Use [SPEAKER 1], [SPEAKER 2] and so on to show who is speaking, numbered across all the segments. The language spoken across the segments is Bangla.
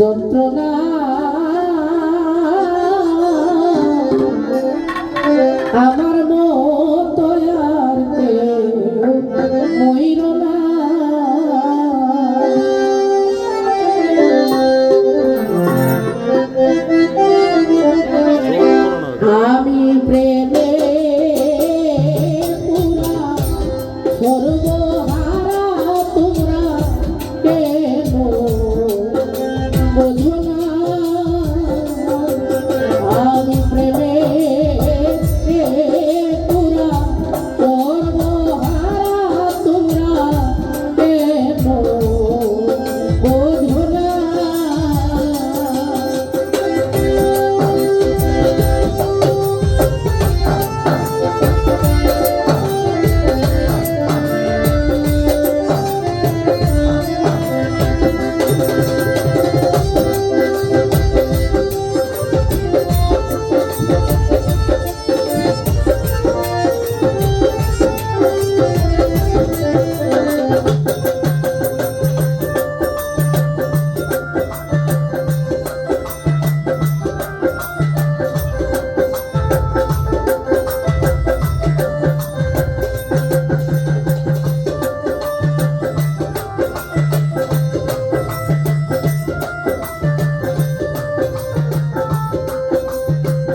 [SPEAKER 1] যন্ত্রণা। আমার মতো আর ময়ূর না। আমি প্রেমে পুরা সর্বহারা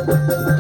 [SPEAKER 1] Thank you.